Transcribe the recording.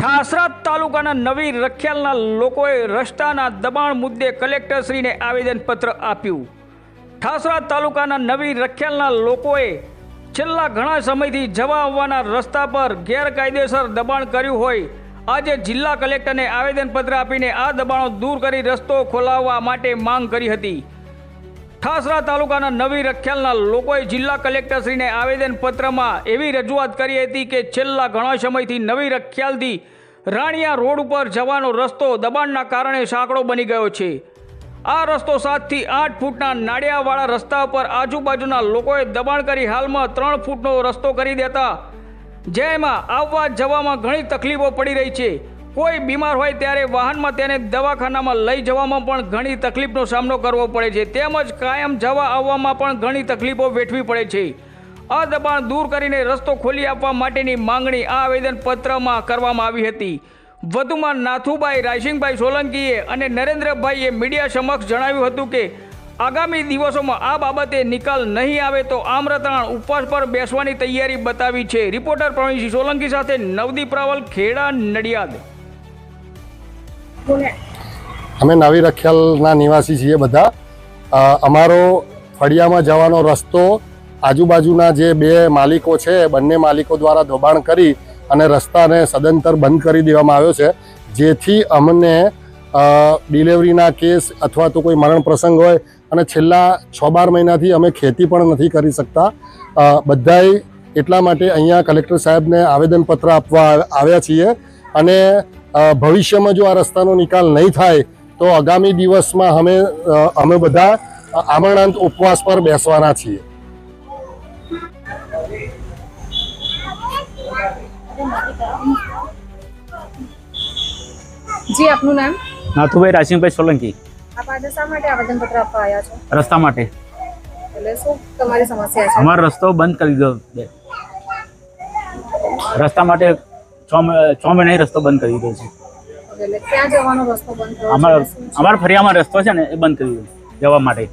ઠાસરા તાલુકાના નવી રખિયાલના લોકોએ રસ્તાના દબાણ મુદ્દે કલેક્ટરશ્રીને આવેદનપત્ર આપ્યું. ઠાસરા તાલુકાના નવી રખિયાલના લોકોએ છેલ્લા ઘણા સમયથી જવા આવવાના રસ્તા પર ગેરકાયદેસર દબાણ કર્યું હોય, આજે જિલ્લા કલેક્ટરને આવેદનપત્ર આપીને આ દબાણો દૂર કરી રસ્તો ખોલાવવા માટે માંગ કરી હતી. ઠાસરા તાલુકાના નવી રખિયાલના લોકોએ જિલ્લા કલેક્ટરશ્રીને આવેદનપત્રમાં એવી રજૂઆત કરી હતી કે છેલ્લા ઘણા સમયથી નવી રખિયાલથી રાણિયા રોડ ઉપર જવાનો રસ્તો દબાણના કારણે સાંકડો બની ગયો છે. આ રસ્તો સાતથી આઠ ફૂટના નાળિયાવાળા રસ્તા પર આજુબાજુના લોકોએ દબાણ કરી હાલમાં ત્રણ ફૂટનો રસ્તો કરી દેતા, જેમાં આવવા જવામાં ઘણી તકલીફો પડી રહી છે. કોઈ બીમાર હોય ત્યારે વાહનમાં તેને દવાખાનામાં લઈ જવામાં પણ ઘણી તકલીફનો સામનો કરવો પડે છે. તેમજ કાયમ જવા આવવામાં પણ ઘણી તકલીફો વેઠવી પડે છે. આ દબાણ દૂર કરીને રસ્તો ખોલી આપવા માટેની માંગણી આ આવેદનપત્રમાં કરવામાં આવી હતી. વધુમાં નાથુભાઈ રાયસિંગભાઈ સોલંકીએ અને નરેન્દ્રભાઈએ મીડિયા સમક્ષ જણાવ્યું હતું કે, આગામી દિવસોમાં આ બાબતે નિકાલ નહીં આવે તો આમરતાણ ઉપવાસ પર બેસવાની તૈયારી બતાવી છે. રિપોર્ટર પ્રવીણસિંહ સોલંકી સાથે નવદીપ રાવલ, ખેડા, નડિયાદ. અમે નવી રખિયાલના નિવાસી છીએ બધા. અમારો ફળિયામાં જવાનો રસ્તો આજુબાજુના જે બે માલિકો છે બંને માલિકો દ્વારા દબાણ કરી અને રસ્તાને સદંતર બંધ કરી દેવામાં આવ્યો છે. જેથી અમને ડિલિવરીના કેસ અથવા તો કોઈ મરણ પ્રસંગ હોય અને છેલ્લા છ બાર મહિનાથી અમે ખેતી પણ નથી કરી શકતા. બધાએ એટલા માટે અહીંયા કલેક્ટર સાહેબને આવેદનપત્ર આપવા આવ્યા છીએ. અને ભવિષ્યમાં જો આ રસ્તાનો નિકાલ નહીં થાય તો આગામી દિવસમાં અમે અમે બધા આમરણાંત ઉપવાસ પર બેસવાના છીએ. જી આપનું નામ? નાથુભાઈ રાશિંગભાઈ સોલંકી. આપ આજે શા માટે આવેદનપત્ર આપવા આવ્યા છો? રસ્તા માટે. એટલે શું તમારી સમસ્યા છે? અમારો રસ્તો બંધ કરી દીધો રસ્તા માટે છ મહિના રસ્તો બંધ કરી દીધો છે અમારો? અમારા ફરિયામાં રસ્તો છે ને એ બંધ કરી દીધો જવા માટે